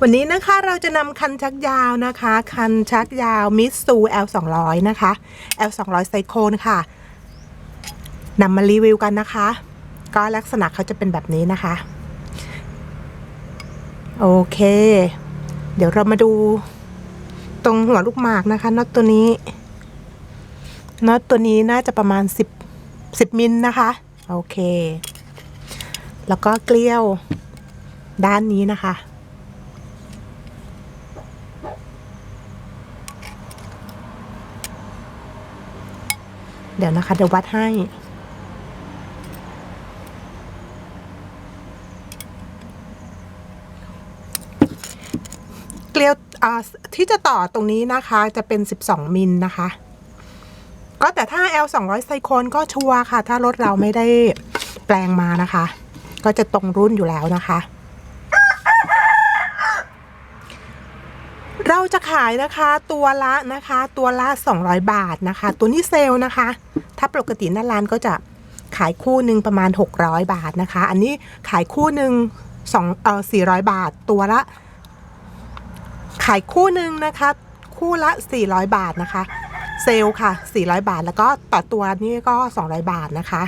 วันนี้นะคะเราจะนำคันชักยาวนะคะ คันชักยาวมิสซู L 2 0 0นะคะ L 2 0 0ไซโคนค่ะนำมารีวิวกันนะคะ ก็ลักษณะเขาจะเป็นแบบนี้นะคะ โอเค เดี๋ยวเรามาดูตรงหัวลูกหมากนะคะน็อตตัวนี้น็อตตัวนี้น่าจะประมาณ 10 10มิลนะคะ โอเค แล้วก็เกลียวด้านนี้นะคะ เดี๋ยวนะคะ เดี๋ยววัดให้ เกลียวที่จะต่อตรงนี้นะคะจะเป็น 12 มิลนะคะก็แต่ถ้า L 200ไซโคนก็ชัวร์ค่ะ ถ้ารถเราไม่ได้แปลงมานะคะ ก็จะตรงรุ่นอยู่แล้วนะคะ เราจะขายนะคะตัวละนะคะ ตัวละ 200 บาทนะคะ ตัวนี้เซลล์นะคะ ถ้าปกติหน้าร้านก็จะขายคู่หนึ่งประมาณ 600 บาทนะคะ อันนี้ขายคู่หนึ่งสองเอ่อ400บาทตัวละ ขายคู่หนึ่งนะคะ คู่ละ 400 บาทนะคะ เซลล์ค่ะ 400 บาทแล้วก็ต่อตัวนี่ก็ 200 บาทนะคะ